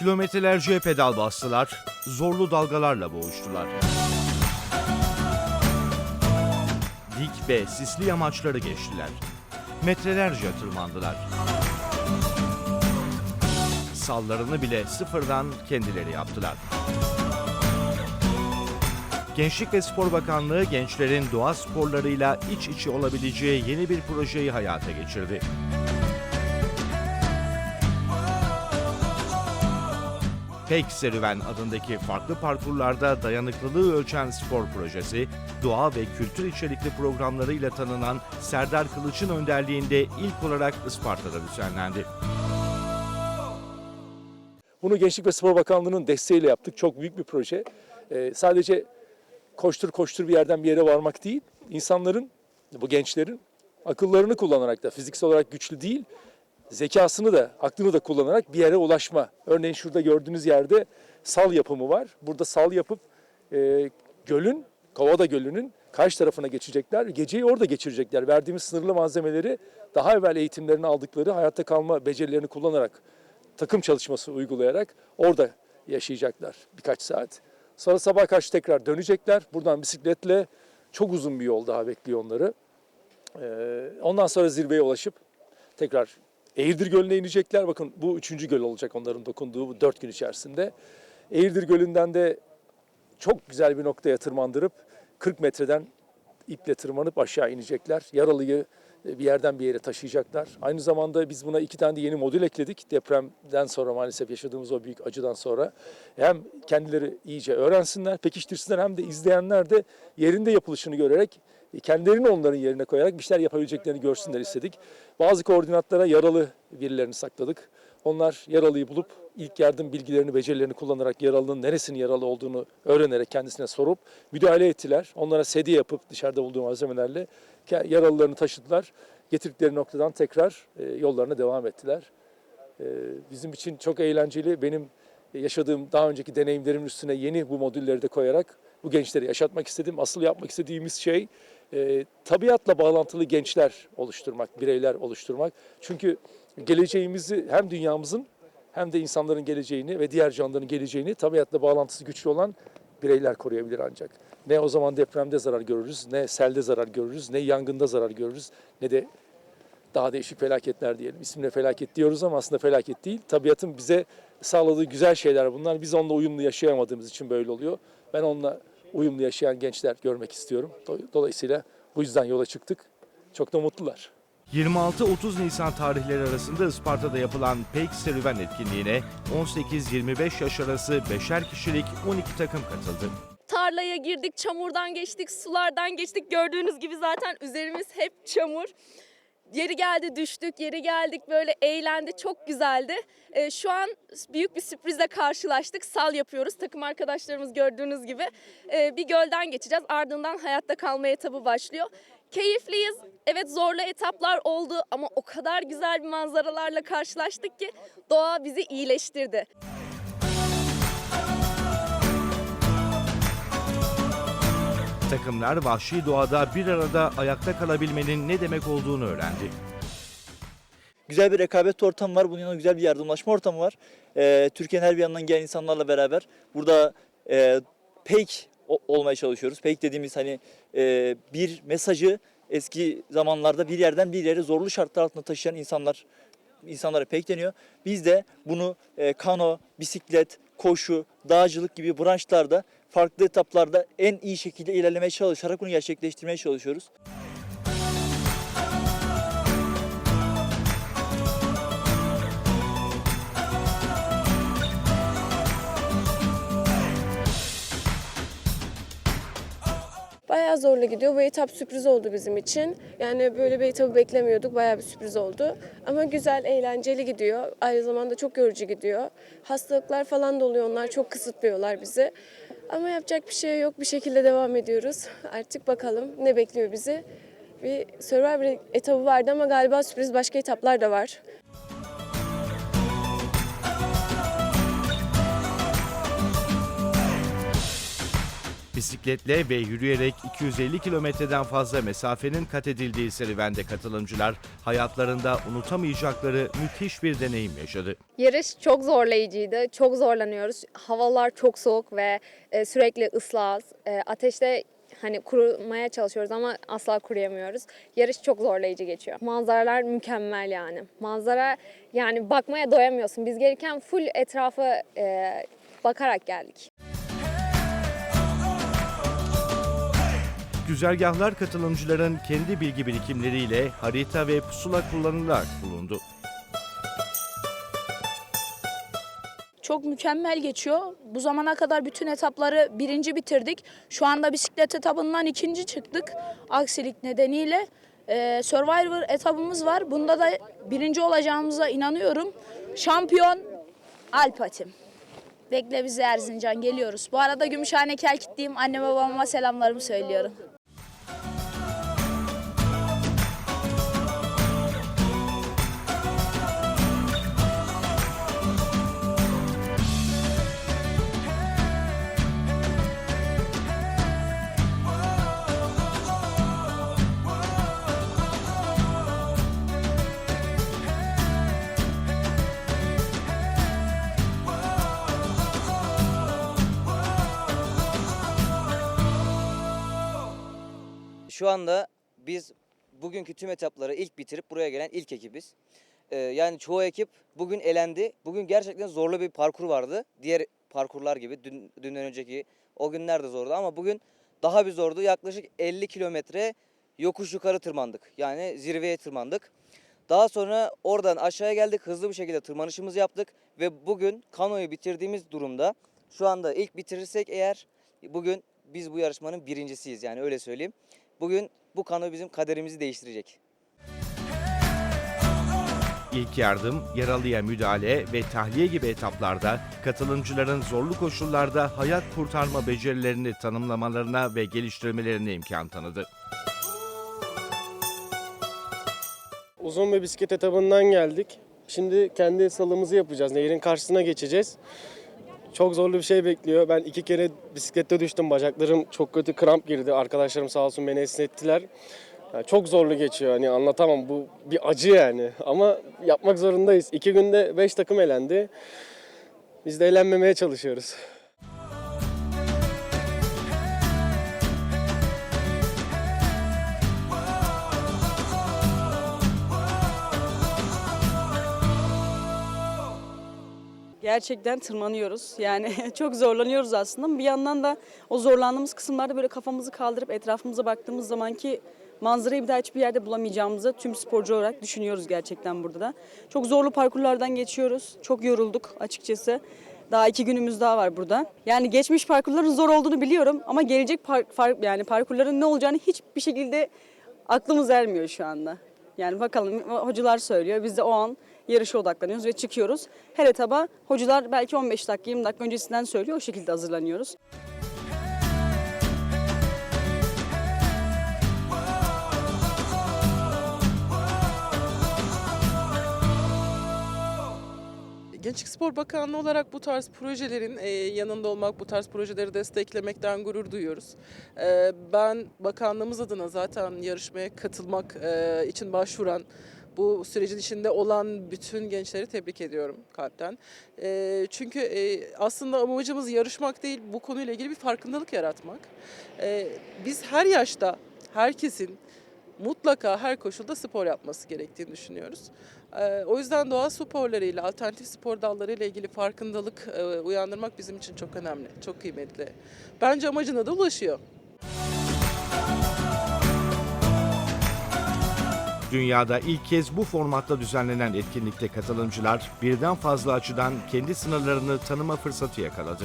Kilometrelerce pedal bastılar, zorlu dalgalarla boğuştular. Dik ve sisli yamaçları geçtiler. Metrelerce tırmandılar. Sallarını bile sıfırdan kendileri yaptılar. Gençlik ve Spor Bakanlığı gençlerin doğa sporlarıyla iç içe olabileceği yeni bir projeyi hayata geçirdi. Pek Serüven adındaki farklı parkurlarda dayanıklılığı ölçen spor projesi, doğa ve kültür içerikli programlarıyla tanınan Serdar Kılıç'ın önderliğinde ilk olarak Isparta'da düzenlendi. Bunu Gençlik ve Spor Bakanlığı'nın desteğiyle yaptık. Çok büyük bir proje. Ee, sadece koştur koştur bir yerden bir yere varmak değil, insanların, bu gençlerin akıllarını kullanarak da fiziksel olarak güçlü değil, zekasını da, aklını da kullanarak bir yere ulaşma. Örneğin şurada gördüğünüz yerde sal yapımı var. Burada sal yapıp e, gölün, Kovada Gölü'nün karşı tarafına geçecekler. Geceyi orada geçirecekler. Verdiğimiz sınırlı malzemeleri daha evvel eğitimlerini aldıkları hayatta kalma becerilerini kullanarak takım çalışması uygulayarak orada yaşayacaklar birkaç saat. Sonra sabah karşı tekrar dönecekler. Buradan bisikletle çok uzun bir yol daha bekliyor onları. Ee, ondan sonra zirveye ulaşıp tekrar Eğirdir Gölü'ne inecekler. Bakın bu üçüncü göl olacak onların dokunduğu bu dört gün içerisinde. Eğirdir Gölü'nden de çok güzel bir noktaya tırmandırıp 40 metreden iple tırmanıp aşağı inecekler. Yaralıyı bir yerden bir yere taşıyacaklar. Aynı zamanda biz buna iki tane de yeni modül ekledik. Depremden sonra maalesef yaşadığımız o büyük acıdan sonra. Hem kendileri iyice öğrensinler, pekiştirsinler hem de izleyenler de yerinde yapılışını görerek kendilerini onların yerine koyarak bir şeyler yapabileceklerini görsünler istedik. Bazı koordinatlara yaralı birilerini sakladık. Onlar yaralıyı bulup ilk yardım bilgilerini, becerilerini kullanarak yaralının neresinin yaralı olduğunu öğrenerek kendisine sorup müdahale ettiler. Onlara sedye yapıp dışarıda bulduğu malzemelerle yaralılarını taşıdılar. Getirdikleri noktadan tekrar e, yollarına devam ettiler. E, bizim için çok eğlenceli. Benim yaşadığım daha önceki deneyimlerimin üstüne yeni bu modülleri de koyarak bu gençleri yaşatmak istedim. Asıl yapmak istediğimiz şey e, tabiatla bağlantılı gençler oluşturmak, bireyler oluşturmak. Çünkü geleceğimizi hem dünyamızın hem de insanların geleceğini ve diğer canlıların geleceğini tabiatla bağlantısı güçlü olan bireyler koruyabilir ancak. Ne o zaman depremde zarar görürüz, ne selde zarar görürüz, ne yangında zarar görürüz, ne de daha değişik felaketler diyelim. İsimle felaket diyoruz ama aslında felaket değil. Tabiatın bize sağladığı güzel şeyler bunlar. Biz onunla uyumlu yaşayamadığımız için böyle oluyor. Ben onunla uyumlu yaşayan gençler görmek istiyorum. Do- Dolayısıyla bu yüzden yola çıktık. Çok da mutlular. 26-30 Nisan tarihleri arasında Isparta'da yapılan Pek Serüven etkinliğine 18-25 yaş arası 5'er kişilik 12 takım katıldı. Tarlaya girdik, çamurdan geçtik, sulardan geçtik. Gördüğünüz gibi zaten üzerimiz hep çamur. Yeri geldi düştük, yeri geldik böyle eğlendi, çok güzeldi. Ee, şu an büyük bir sürprizle karşılaştık. Sal yapıyoruz. Takım arkadaşlarımız gördüğünüz gibi. Ee, bir gölden geçeceğiz. Ardından hayatta kalma etabı başlıyor. Keyifliyiz. Evet zorlu etaplar oldu ama o kadar güzel bir manzaralarla karşılaştık ki doğa bizi iyileştirdi. Takımlar vahşi doğada bir arada ayakta kalabilmenin ne demek olduğunu öğrendi. Güzel bir rekabet ortamı var. Bunun yanında güzel bir yardımlaşma ortamı var. Ee, Türkiye'nin her bir yanından gelen insanlarla beraber burada e, pek olmaya çalışıyoruz. Pek dediğimiz hani e, bir mesajı eski zamanlarda bir yerden bir yere zorlu şartlar altında taşıyan insanlar insanlara pek deniyor. Biz de bunu e, kano, bisiklet, koşu, dağcılık gibi branşlarda farklı etaplarda en iyi şekilde ilerlemeye çalışarak bunu gerçekleştirmeye çalışıyoruz. Bayağı zorlu gidiyor. Bu etap sürpriz oldu bizim için. Yani böyle bir etabı beklemiyorduk. Bayağı bir sürpriz oldu. Ama güzel, eğlenceli gidiyor. Aynı zamanda çok yorucu gidiyor. Hastalıklar falan da oluyor. Onlar çok kısıtlıyorlar bizi. Ama yapacak bir şey yok. Bir şekilde devam ediyoruz. Artık bakalım ne bekliyor bizi. Bir Survivor etabı vardı ama galiba sürpriz başka etaplar da var. Bisikletle ve yürüyerek 250 kilometreden fazla mesafenin kat edildiği serüvende katılımcılar hayatlarında unutamayacakları müthiş bir deneyim yaşadı. Yarış çok zorlayıcıydı. Çok zorlanıyoruz. Havalar çok soğuk ve e, sürekli ıslahız. E, ateşte hani kurumaya çalışıyoruz ama asla kuruyamıyoruz. Yarış çok zorlayıcı geçiyor. Manzaralar mükemmel yani. Manzara yani bakmaya doyamıyorsun. Biz gelirken full etrafı e, bakarak geldik. Güzergahlar katılımcıların kendi bilgi birikimleriyle harita ve pusula kullanılarak bulundu. Çok mükemmel geçiyor. Bu zamana kadar bütün etapları birinci bitirdik. Şu anda bisiklet etabından ikinci çıktık. Aksilik nedeniyle. Ee, Survivor etabımız var. Bunda da birinci olacağımıza inanıyorum. Şampiyon Alpatim. Bekle bizi Erzincan geliyoruz. Bu arada Gümüşhane Kelkitliyim. Anneme babama selamlarımı söylüyorum. Şu anda biz bugünkü tüm etapları ilk bitirip buraya gelen ilk ekibiz. Ee, yani çoğu ekip bugün elendi. Bugün gerçekten zorlu bir parkur vardı. Diğer parkurlar gibi dün, dünden önceki o günler de zordu ama bugün daha bir zordu. Yaklaşık 50 kilometre yokuş yukarı tırmandık. Yani zirveye tırmandık. Daha sonra oradan aşağıya geldik. Hızlı bir şekilde tırmanışımızı yaptık ve bugün kanoyu bitirdiğimiz durumda şu anda ilk bitirirsek eğer bugün biz bu yarışmanın birincisiyiz yani öyle söyleyeyim. Bugün bu kano bizim kaderimizi değiştirecek. İlk yardım, yaralıya müdahale ve tahliye gibi etaplarda katılımcıların zorlu koşullarda hayat kurtarma becerilerini tanımlamalarına ve geliştirmelerine imkan tanıdı. Uzun bir bisiklet etabından geldik. Şimdi kendi salımızı yapacağız. Nehrin karşısına geçeceğiz. Çok zorlu bir şey bekliyor. Ben iki kere bisiklette düştüm. Bacaklarım çok kötü kramp girdi. Arkadaşlarım sağ olsun beni esnettiler. Yani çok zorlu geçiyor. Hani anlatamam. Bu bir acı yani. Ama yapmak zorundayız. İki günde beş takım elendi. Biz de eğlenmemeye çalışıyoruz. Gerçekten tırmanıyoruz. Yani çok zorlanıyoruz aslında. Bir yandan da o zorlandığımız kısımlarda böyle kafamızı kaldırıp etrafımıza baktığımız zamanki manzarayı bir daha hiçbir yerde bulamayacağımızı tüm sporcu olarak düşünüyoruz gerçekten burada da. Çok zorlu parkurlardan geçiyoruz. Çok yorulduk açıkçası. Daha iki günümüz daha var burada. Yani geçmiş parkurların zor olduğunu biliyorum ama gelecek par- far- yani parkurların ne olacağını hiçbir şekilde aklımız ermiyor şu anda. Yani bakalım hocalar söylüyor. Biz de o an yarışa odaklanıyoruz ve çıkıyoruz. Her etaba hocalar belki 15 dakika 20 dakika öncesinden söylüyor. O şekilde hazırlanıyoruz. Gençlik Spor Bakanlığı olarak bu tarz projelerin e, yanında olmak, bu tarz projeleri desteklemekten gurur duyuyoruz. E, ben bakanlığımız adına zaten yarışmaya katılmak e, için başvuran, bu sürecin içinde olan bütün gençleri tebrik ediyorum kalpten. E, çünkü e, aslında amacımız yarışmak değil, bu konuyla ilgili bir farkındalık yaratmak. E, biz her yaşta, herkesin mutlaka her koşulda spor yapması gerektiğini düşünüyoruz. Ee, o yüzden doğa sporlarıyla, alternatif spor dallarıyla ilgili farkındalık e, uyandırmak bizim için çok önemli, çok kıymetli. Bence amacına da ulaşıyor. Dünyada ilk kez bu formatta düzenlenen etkinlikte katılımcılar birden fazla açıdan kendi sınırlarını tanıma fırsatı yakaladı.